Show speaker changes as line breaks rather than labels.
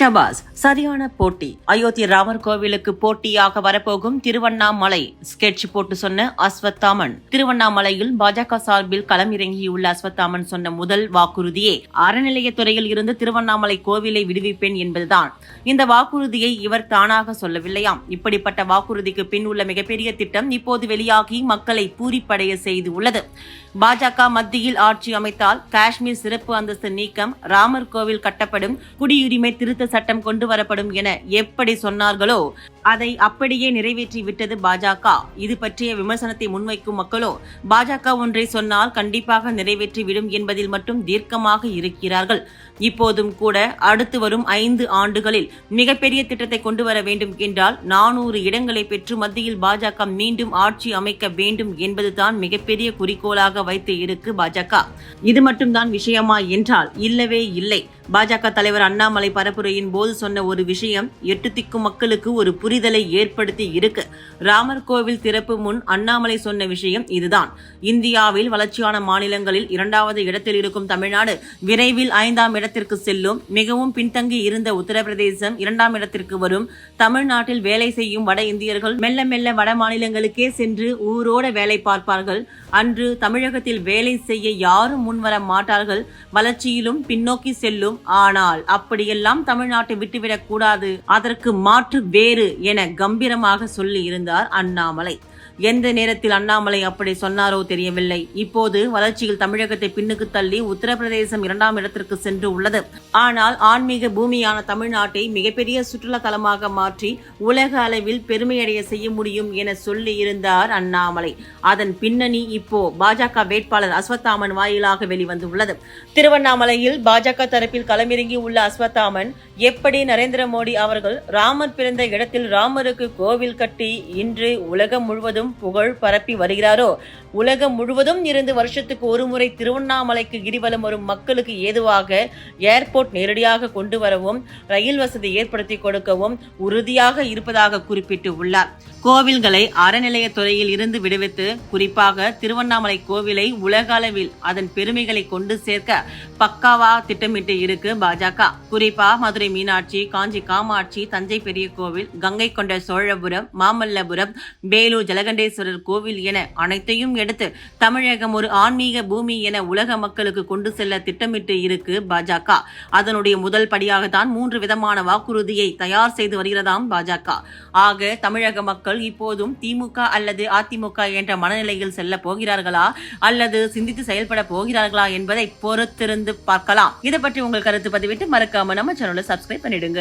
शाबाज சரியான போட்டி. அயோத்தி ராமர் கோவிலுக்கு போட்டியாக வரப்போகும் திருவண்ணாமலை. ஸ்கெட்ச் போட்டு சொன்ன அஸ்வத்தாமன். திருவண்ணாமலையில் பாஜக சார்பில் களமிறங்கியுள்ள அஸ்வத்தாமன் சொன்ன முதல் வாக்குறுதியே அறநிலையத்துறையில் இருந்து திருவண்ணாமலை கோவிலை விடுவிப்பேன் என்பதுதான். இந்த வாக்குறுதியை இவர் தானாக சொல்லவில்லையாம். இப்படிப்பட்ட வாக்குறுதிக்கு பின் உள்ள மிகப்பெரிய திட்டம் இப்போது வெளியாகி மக்களை பூரிப்படைய செய்து உள்ளது. பாஜக மத்தியில் ஆட்சி அமைத்தால் காஷ்மீர் சிறப்பு அந்தஸ்து நீக்கம் ராமர் கோவில் கட்டப்படும் குடியுரிமை திருத்த சட்டம் கொண்டு வரப்படும் என எப்படி சொன்னார்களோ அதை அப்படியே நிறைவேற்றி விட்டது பாஜக. இது பற்றிய விமர்சனத்தை முன்வைக்கும் மக்களோ பாஜக ஒன்றை சொன்னால் கண்டிப்பாக நிறைவேற்றி விடும் என்பதில் மட்டும் தீர்க்கமாக இருக்கிறார்கள். இப்போதும் கூட அடுத்து வரும் ஐந்து ஆண்டுகளில் மிகப்பெரிய திட்டத்தை கொண்டு வர வேண்டும் என்றால் நானூறு இடங்களை பெற்று மத்தியில் பாஜக மீண்டும் ஆட்சி அமைக்க வேண்டும் என்பதுதான் மிகப்பெரிய குறிக்கோளாக வைத்து இருக்கு பாஜக. இது மட்டும்தான் விஷயமா என்றால் இல்லவே இல்லை. பாஜக தலைவர் அண்ணாமலை பரப்புரையின் போது சொன்ன ஒரு விஷயம் எட்டு திக்கு மக்களுக்கு ஒரு புரிதலை ஏற்படுத்தி இருக்கு. ராமர் கோவில் திறப்பு முன் அண்ணாமலை சொன்ன விஷயம் இதுதான். இந்தியாவில் வளர்ச்சியான மாநிலங்களில் இரண்டாவது இடத்தில் இருக்கும் தமிழ்நாடு விரைவில் ஐந்தாம் இடத்திற்கு செல்லும். மிகவும் பின்தங்கி இருந்த உத்தரப்பிரதேசம் இரண்டாம் இடத்திற்கு வரும். தமிழ்நாட்டில் வேலை செய்யும் வட இந்தியர்கள் மெல்ல மெல்ல வட மாநிலங்களுக்கே சென்று ஊரோட வேலை பார்ப்பார்கள். அன்று தமிழகத்தில் வேலை செய்ய யாரும் முன்வர மாட்டார்கள். வளர்ச்சியிலும் பின்னோக்கி செல்லும். ஆனால் அப்படியெல்லாம் தமிழ்நாட்டை விட்டுவிட கூடாது அதற்கு மாற்று வேறு என கம்பீரமாக சொல்லி இருந்தார் அண்ணாமலை. எந்த நேரத்தில் அண்ணாமலை அப்படி சொன்னாரோ தெரியவில்லை. இப்போது வளர்ச்சியில் தமிழகத்தை பின்னுக்கு தள்ளி உத்தரப்பிரதேசம் இரண்டாம் இடத்திற்கு சென்று உள்ளது. ஆனால் ஆன்மீக பூமியான தமிழ்நாட்டை மிகப்பெரிய சுற்றுலா தலமாக மாற்றி உலக அளவில் பெருமையடைய செய்ய முடியும் என சொல்லி இருந்தார் அண்ணாமலை. அதன் பின்னணி இப்போ பாஜக வேட்பாளர் அஸ்வத்தாமன் வாயிலாக வெளிவந்துள்ளது. திருவண்ணாமலையில் பாஜக தரப்பில் களமிறங்கி உள்ள அஸ்வத்தாமன் எப்படி நரேந்திர மோடி அவர்கள் ராமர் பிறந்த இடத்தில் ராமருக்கு கோவில் கட்டி இன்று உலகம் முழுவதும் புகழ் பரப்பி வருகிறாரோ உலகம் முழுவதும் இருந்து வருஷத்துக்கு ஒரு முறை திருவண்ணாமலைக்கு கிரிவலம் வரும் மக்களுக்கு ஏதுவாக ஏர்போர்ட் நேரடியாக கொண்டு வரவும் ரயில் வசதி ஏற்படுத்தி கொடுக்கவும் உறுதியாக இருப்பதாக குறிப்பிட்டு உள்ளார் கோவில்களை அறநிலையத்துறையில் இருந்து விடுவித்து குறிப்பாக திருவண்ணாமலை கோவிலை உலக அளவில் அதன் பெருமைகளை கொண்டு சேர்க்க பக்காவா திட்டமிட்டு இருக்கு பாஜக. குறிப்பா மதுரை மீனாட்சி காஞ்சி காமாட்சி தஞ்சை பெரிய கோவில் கங்கை கொண்ட சோழபுரம் மாமல்லபுரம் வேலூர் ஜலகண்டேஸ்வரர் கோவில் என அனைத்தையும் எடுத்து தமிழகம் ஒரு ஆன்மீக பூமி என உலக மக்களுக்கு கொண்டு செல்ல திட்டமிட்டு இருக்கு பாஜக. அதனுடைய முதல் படியாகத்தான் மூன்று விதமான வாக்குறுதியை தயார் செய்து வருகிறதாம் பாஜக. ஆக தமிழக மக்கள் இப்போதும் திமுக அல்லது அதிமுக என்ற மனநிலையில் செல்ல போகிறார்களா? அல்லது சிந்தித்து செயல்பட போகிறார்களா என்பதை பொறுத்திருந்து பார்க்கலாம். இதை பற்றி உங்கள் கருத்து பதிவிட்டு மறக்காம நம்ம சேனலை சப்ஸ்கிரைப் பண்ணிடுங்க.